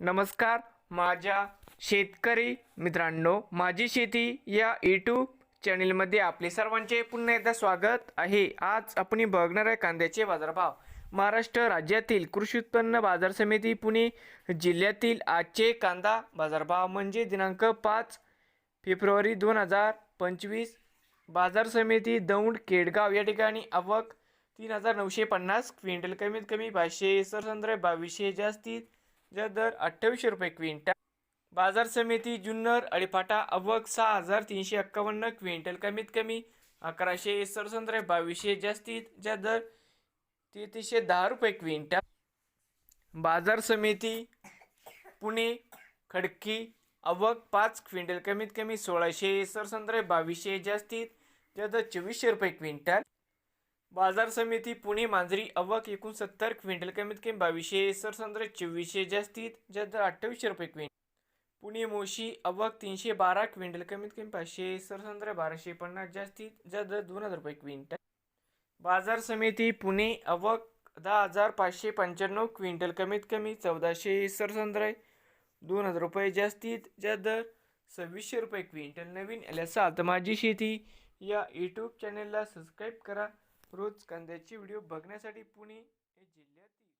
नमस्कार माझ्या शेतकरी मित्रांनो माझी शेती या यूट्यूब चॅनेलमध्ये आपले सर्वांचे पुन्हा एकदा स्वागत आहे. आज आपण बघणार आहे कांद्याचे बाजारभाव. महाराष्ट्र राज्यातील कृषी उत्पन्न बाजार समिती पुणे जिल्ह्यातील आजचे कांदा बाजारभाव म्हणजे दिनांक पाच फेब्रुवारी दोन हजार पंचवीस. बाजार समिती दौंड केडगाव या ठिकाणी आवक तीन हजार नऊशे पन्नास क्विंटल कमीत कमी पाचशे सरसंद्र बावीसशे जास्तीत ज्या दर अठ्ठावीसशे रुपये क्विंटल. बाजार समिती जुन्नर अळीफाटा अवक सहा हजार तीनशे एक्कावन्न क्विंटल. कमीत कमी अकराशे सरसंद्र बावीसशे जास्तीत ज्या दर तेहतीसशे दहा रुपये क्विंटल. बाजार समिती पुणे खडकी अवक पाच क्विंटल. कमीत कमी सोळाशे सरसंद्र बावीसशे जास्तीत ज्या दर चोवीसशे रुपये क्विंटल. बाजार समिती पुणे मांजरी अवक एकूण सत्तर क्विंटल कमीत कमी बावीसशे सरसंद्र चोवीसशे जास्तीत जास्त दर अठ्ठावीसशे रुपये क्विंटल. पुणे मोशी अवक तीनशे बारा क्विंटल कमीत कमी पाचशे सरसंद्र बाराशे पन्नास जास्तीत जास्त दर दोन हजार रुपये क्विंटल. बाजार समिती पुणे अवक दहा हजार पाचशे पंच्याण्णव क्विंटल कमीत कमी चौदाशे सरसंद्र दोन हजार रुपये जास्तीत जास्त दर सव्वीसशे रुपये क्विंटल. नवीन आले माझी शेती. या यूट्यूब चॅनलला सबस्क्राईब करा. रोज कांद्याचे व्हिडिओ बघण्यासाठी पुणे हे जिल्ह्यातील